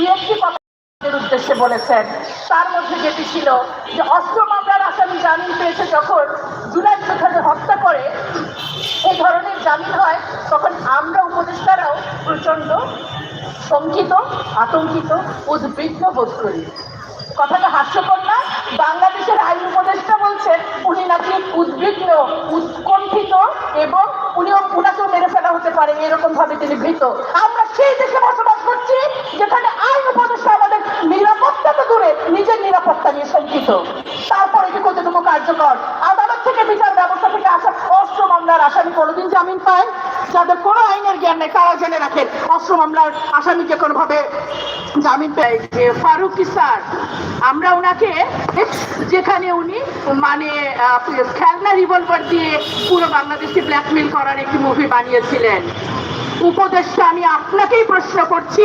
দু একটি উদ্দেশ্যে বলেছেন। তার মধ্যে যেটি ছিল যে অস্ত্র মামলার আসামি জামিন পেয়েছে যখন জুলাই যোদ্ধাদের হত্যা করে এই ধরনের জামিন হয়, তখন আমরা উপদেষ্টারাও প্রচণ্ড শঙ্কিত, আতঙ্কিত, উদ্বিগ্ন বোধ করি। কথাটা হাস্যকর না, বাংলাদেশের আইন উপদেষ্টা বলছেন, উনি নাকি উদ্বিগ্ন, উৎকণ্ঠিত এবং উনিও উনাকেও মেরে ফেলা হতে পারে এরকম ভাবে তিনি ভীত। আমরা সেই দেশে বসবাস করছি কার্যকর আদালত থেকে বিচার ব্যবস্থা থেকে আসা অস্ত্র মামলার আসামি কোনোদিন জামিন পায়? যাদের কোনো আইনের জ্ঞান নেই, তারা জেনে রাখেন অস্ত্র মামলার আসামিকে কোনোভাবে জামিন পায় যে ফারুকি স্যার? আমরা ওনাকে যেখানে উনি মানে খেলনা রিভলভার দিয়ে পুরো বাংলাদেশকে ব্ল্যাকমেল করার একটি মুভি বানিয়েছিলেন। উপদেশটা আমি আপনাকেই প্রশ্ন করছি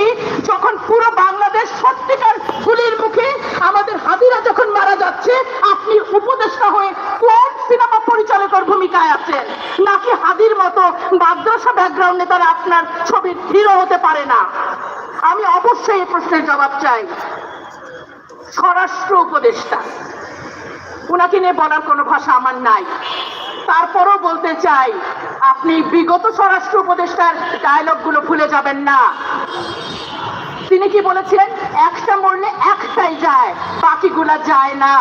যখন পুরো বাংলাদেশ সত্যিকার গুলির মুখে আমাদের হাদিরা যখন মারা যাচ্ছে আপনি উপদেষ্টা হয়ে কোন সিনেমা পরিচালকের ভূমিকায় আছেন নাকি হাদির মতো মাদ্রাসা ব্যাকগ্রাউন্ডে তারা আপনার ছবির হিরো হতে পারে না। আমি অবশ্যই এই প্রশ্নের জবাব চাই। স্বরাষ্ট্র উপদেষ্টা ওনাকে নিয়ে বলার কোনো ভাষা আমার নাই। তারপরও বলতে চাই, আপনি বিগত স্বরাষ্ট্র উপদেষ্টার ডায়লগগুলো ভুলে যাবেন না। তিনি কি বলেছিলেন? একটা মরলে একটাই যায়, বাকিগুলা যায় না।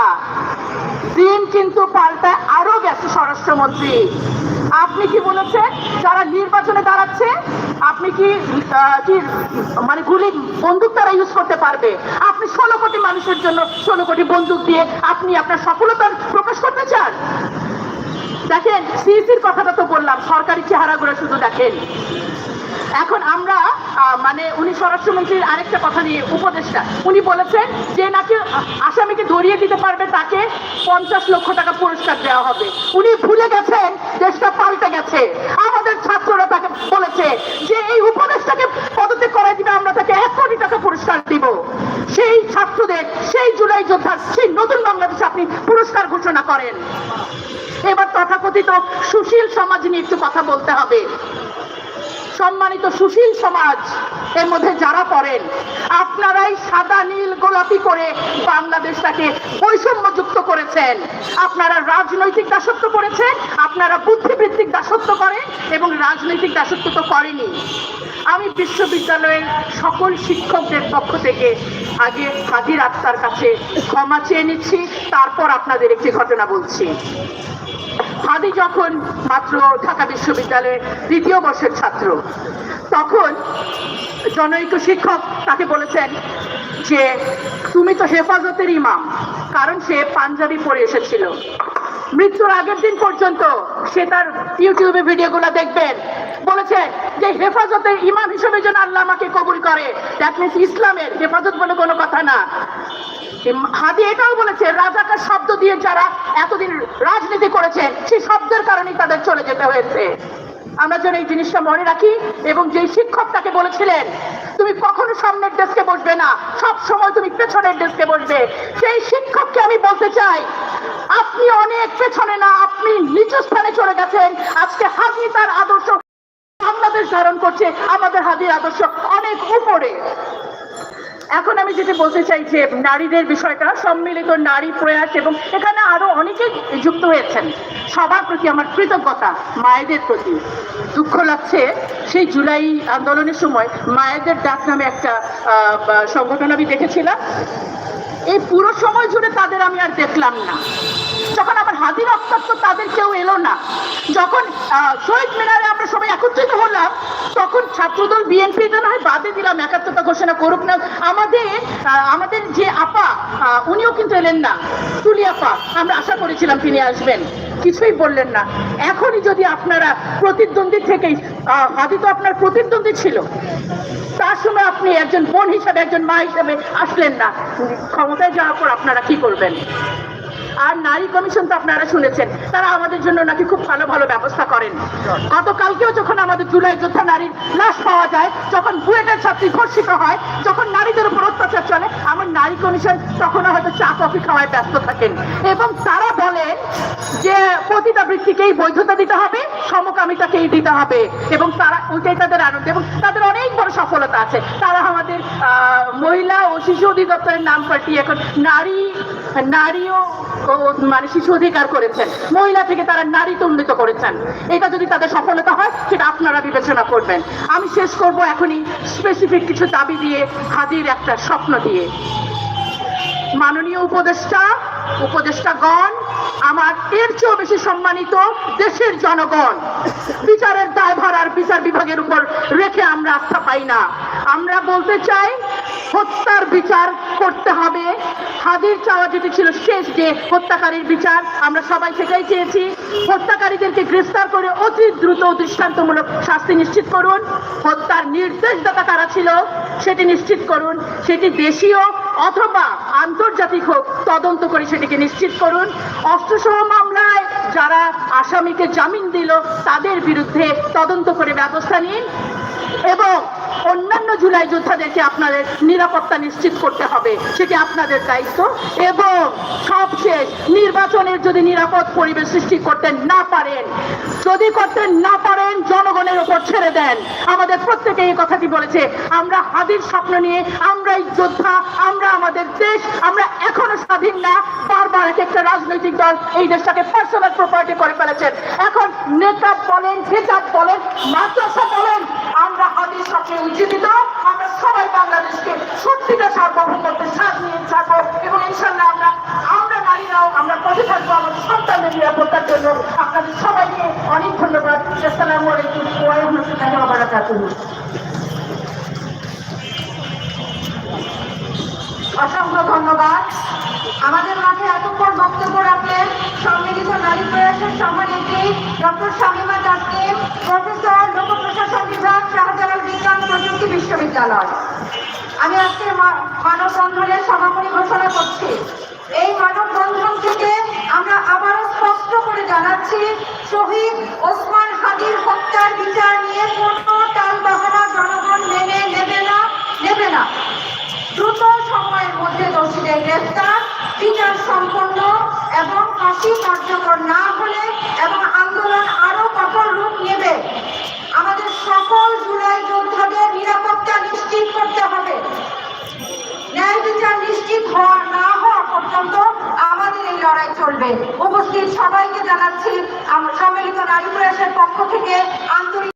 দিন কিন্তু পাল্টায় আরও গেছে স্বরাষ্ট্রমন্ত্রী। আপনি কি বলেছেন? যারা নির্বাচনে দাঁড়াচ্ছে, আপনি কি কি মানে গুলি, বন্দুক তারা ইউজ করতে পারবে? আপনি ষোলো কোটি মানুষের জন্য ষোলো কোটি বন্দুক দিয়ে আপনি আপনার সফলতা প্রকাশ করতে চান? দেখেন, সিসির কথাটা তো বললাম, সরকারি চেহারাগুলো শুধু দেখেন। এখন আমরা মানে উনি স্বরাষ্ট্রমন্ত্রীর আরেকটা কথা নিয়ে উপদেষ্টা। উনি বলেছেন যে নাকি আসামিকে ধরিয়ে দিতে পারবে, তাকে পঞ্চাশ লক্ষ টাকা পুরস্কার দেওয়া হবে। উনি ভুলে গেছেন, দেশটা পাল্টে গেছে। আমাদের ছাত্ররা তাকে বলেছে যে এই উপদেষ্টাকে পদত্যাগ করাই দিবে, আমরা তাকে এক কোটি টাকা পুরস্কার দিব। সেই ছাত্রদের, সেই জুলাই যোদ্ধার, সেই নতুন বাংলাদেশে আপনি পুরস্কার ঘোষণা করেন। এবার তথাকথিত সুশীল সমাজ নিয়ে একটু কথা বলতে হবে। সম্মানিত সুশীল সমাজ, এর মধ্যে যারা পড়েন, আপনারাই সাদা, নীল, গোলাপি করে বাংলাদেশটাকে বৈষম্যযুক্ত করেছেন। আপনারা রাজনৈতিক দাসত্ব করেছেন আপনারা বুদ্ধিবৃত্তিক দাসত্ব করেন এবং রাজনৈতিক দাসত্ব তো করেনি আমি বিশ্ববিদ্যালয়ের সকল শিক্ষকদের পক্ষ থেকে আগে হাজির আত্মার কাছে ক্ষমা চেয়ে নিচ্ছি, তারপর আপনাদের একটি ঘটনা বলছি। হাদি যখন মাত্র ঢাকা বিশ্ববিদ্যালয়ের দ্বিতীয় বর্ষের ছাত্র, তখন জনৈক শিক্ষক তাকে বলেছেন যে, তুমি তো হেফাজতের ইমাম, কারণ সে পাঞ্জাবি পরে এসেছিল। মৃত্যুর আগের দিন পর্যন্ত সে তার ইউটিউবে ভিডিওগুলো দেখবেন। বলেছেন যে, হেফাজতের ইমাম হিসেবে যেন আল্লাহ আমাকে করে। দ্যাট ইসলামের হেফাজত বলে কোনো কথা না। হাদি এটাও বলেছে রাজাকার শব্দ দিয়ে যারা এতদিন রাজনীতি করেছেন সেই শব্দের কারণেই তাদের চলে যেতে হয়েছে। আমরা যেন এই জিনিসটা মনে রাখি এবং যে শিক্ষক তাকে বলেছিলেন, তুমি কখনো সামনের ডেস্কে বসবে না, সব সময় তুমি পেছনের ডেস্কে বসবে। সেই শিক্ষককে আমি বলতে চাই, আপনি অনেক পেছনে না, আপনি নিচু স্থানে চলে গেছেন। আজকে হাদি তার আদর্শ বাংলাদেশ ধারণ করছে আমাদের হাদির আদর্শ অনেক উপরে। এখন আমি যেটা বলতে চাই যে নারীদের বিষয়টা, সম্মিলিত নারী প্রয়াস এবং এখানে আরও অনেকে যুক্ত হয়েছেন। সবার প্রতি আমার কৃতজ্ঞতা, মায়েদের প্রতি। দুঃখ লাগছে, সেই জুলাই আন্দোলনের সময় মায়েদের ডাক নামে একটা সংগঠন আমি দেখেছিলাম। এই পুরো সময় জুড়ে তাদের আমি আর দেখলাম না। যখন আমার হাজির রক্তাক্ত তাদের কেউ এলো না। যখন শহীদ মিনারে আমরা সবাই একত্রিত হলাম, তখন ছাত্রদল বিএনপি না হয় বাদে দিলাম, একাত্মতা ঘোষণা করুক না। আমাদের আমাদের যে আপা উনিও কিন্তু এলেন না। তুলি আপা, আমরা আশা করেছিলাম তিনি আসবেন। কিছুই বললেন না। এখনই যদি আপনারা প্রতিদ্বন্দ্বী থেকেই হাদি তো আপনার প্রতিদ্বন্দ্বী ছিল, তার সময় আপনি একজন বোন হিসাবে, একজন মা হিসাবে আসলেন না। ক্ষমতায় যাওয়ার পর আপনারা কি করবেন? আর নারী কমিশন তো আপনারা শুনেছেন, তারা আমাদের জন্য নাকি খুব ভালো ভালো ব্যবস্থা করেন। গতকালকেও যখন আমাদের জুলাই যোদ্ধা নারীর লাশ পাওয়া যায়, যখন বুয়েটের ছাত্রী ধর্ষিত হয়, যখন নারীদের উপর অত্যাচার চলে, আমার নারী কমিশন তখনও হয়তো চা, কফি খাওয়ায় ব্যস্ত থাকেন। এবং তারা বলেন যে পতিতা বৃত্তিকেই বৈধতা দিতে হবে, সমকামিতাকেই দিতে হবে। এবং তারা ওইটাই তাদের আনন্দ, এবং তাদের সফলতা আছে। তারা আমাদের মহিলা শিশু অধিদপ্তরের নাম পাল্টিয়ে এখন নারী, নারীও ও মানে শিশু অধিকার করেছেন। মহিলা থেকে তারা নারী উন্নীত করেছেন। এটা যদি তাদের সফলতা হয়, সেটা আপনারা বিবেচনা করবেন। আমি শেষ করব এখনই স্পেসিফিক কিছু দাবি দিয়ে, হাজির একটা স্বপ্ন দিয়ে। মাননীয় উপদেষ্টা, উপদেষ্টাগণ আমার এর চেয়েও বেশি সম্মানিত দেশের জনগণ। বিচারের দায়ভার আর বিচার বিভাগের উপর রেখে আমরা আস্থা পাই না। আমরা বলতে চাই, হত্যার বিচার করতে হবে। হাদির চাওয়া যেটি ছিল শেষ যে হত্যাকারীর বিচার, আমরা সবাই সেটাই চেয়েছি। হত্যাকারীদেরকে গ্রেফতার করে অতি দ্রুত দৃষ্টান্তমূলক শাস্তি নিশ্চিত করুন। হত্যার নির্দেশদাতা কারা ছিল সেটি নিশ্চিত করুন। সেটি দেশীয় অথবা আন্তর্জাতিক হোক, তদন্ত করে সেটিকে নিশ্চিত করুন। অস্ত্রসহ মামলায় যারা আসামিকে জামিন দিল, তাদের বিরুদ্ধে তদন্ত করে ব্যবস্থা নিন। জুলাই যোদ্ধাদেরকে আপনাদের নিরাপত্তা নিশ্চিত করতে হবে, সেটি আপনাদের দায়িত্ব। এবং সবশেষ নির্বাচনের যদি নিরাপদ পরিবেশ সৃষ্টি করতে না পারেন, যদি করতে না পারেন, জনগণের উপর ছেড়ে দেন। আমাদের প্রত্যেকে এই কথাটি বলেছে, আমরা হাদির স্বপ্ন নিয়ে, আমরাই যোদ্ধা, আমরা আমাদের দেশ, আমরা এখনও স্বাধীন না। বারবার এক একটা রাজনৈতিক দল এই দেশটাকে পার্সোনাল প্রপার্টি করে ফেলেছেন। এখন নেতা বলেন হিসাব বলেন, মাদ্রাসা বলেন আমরা হাদির স্বপ্নে উজ্জীবিত আমরা সবাই বাংলাদেশকে সার্বভৌমত্বের স্বাদ নিয়ে ছাড়বো এবং ইনশাল্লাহ আমরা আমরা নারীরাও আমরা পথে থাকব আমাদের সন্তানের নিরাপত্তার জন্য। আপনাদের সবাইকে অনেক ধন্যবাদ। আসসালামু আলাইকুম। ওয়া রাহমাতুল্লাহি ওয়া বারাকাতুহু অসংখ্য ধন্যবাদ। আমাদের মাঝে এতক্ষণ বক্তব্য রাখলেন সম্মিলিত নারী প্রয়াসের সভানেত্রী ডক্টর শামিমা জাসমিন প্রফেসর লোক প্রশাসন বিভাগ, শাহজালাল বিজ্ঞান প্রযুক্তি বিশ্ববিদ্যালয়। আমি আজকে মানববন্ধনের সমাপনী ঘোষণা করছি। এই মানববন্ধন থেকে আমরা আবারও স্পষ্ট করে জানাচ্ছি, শহীদ ওসমান হাদির হত্যার বিচার নিয়ে কোনো টালবাহানা জনগণ মেনে নেবে না নেবে না। দ্রুত সময়ের মধ্যে দোষীদের গ্রেফতার, বিচার সম্পন্ন এবং ফাঁসি কার্যকর না হলে এবং আন্দোলন আরও কঠোর রূপ নেবে। আমাদের সকল জুলাই যোদ্ধাদের নিরাপত্তা নিশ্চিত করতে হবে ন্যায় বিচার নিশ্চিত হওয়া না হওয়া পর্যন্ত আমাদের এই লড়াই চলবে উপস্থিত সবাইকে জানাচ্ছি আমরা সম্মিলিত নারী প্রয়াসের পক্ষ থেকে আন্তরিক